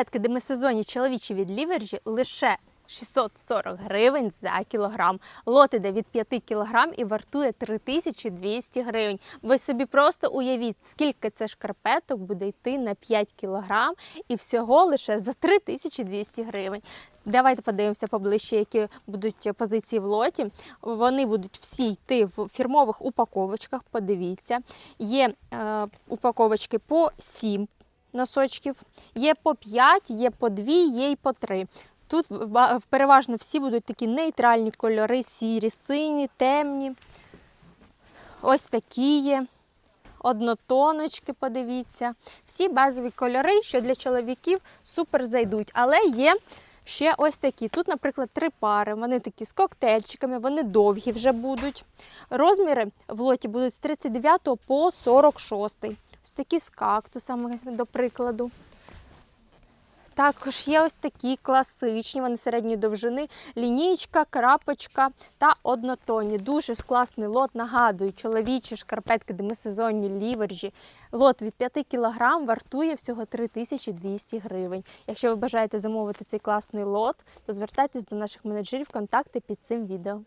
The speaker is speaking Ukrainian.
Шкарпетки демисезонні чоловічі від лівержі лише 640 гривень за кілограм. Лот іде від 5 кілограм і вартує 3200 гривень. Ви собі просто уявіть, скільки це шкарпеток буде йти на 5 кілограм і всього лише за 3200 гривень. Давайте подивимося поближче, які будуть позиції в лоті. Вони будуть всі йти в фірмових упаковочках. Подивіться, є е, упаковочки по 7 носочків, є по 5, є по 2, є й по 3. Тут переважно всі будуть такі нейтральні кольори, сірі, сині, темні. Ось такі є. Однотоночки, подивіться. Всі базові кольори, що для чоловіків супер зайдуть. Але є ще ось такі. Тут, наприклад, три пари. Вони такі з коктейльчиками, вони довгі вже будуть. Розміри в лоті будуть з 39 по 46. Ось такі з кактусами, до прикладу. Також є ось такі класичні, вони середньої довжини, лінійка, крапочка та однотонні. Дуже класний лот. Нагадую, чоловічі шкарпетки, демисезонні, лівержі. Лот від 5 кг вартує всього 3200 гривень. Якщо ви бажаєте замовити цей класний лот, то звертайтесь до наших менеджерів, контакти під цим відео.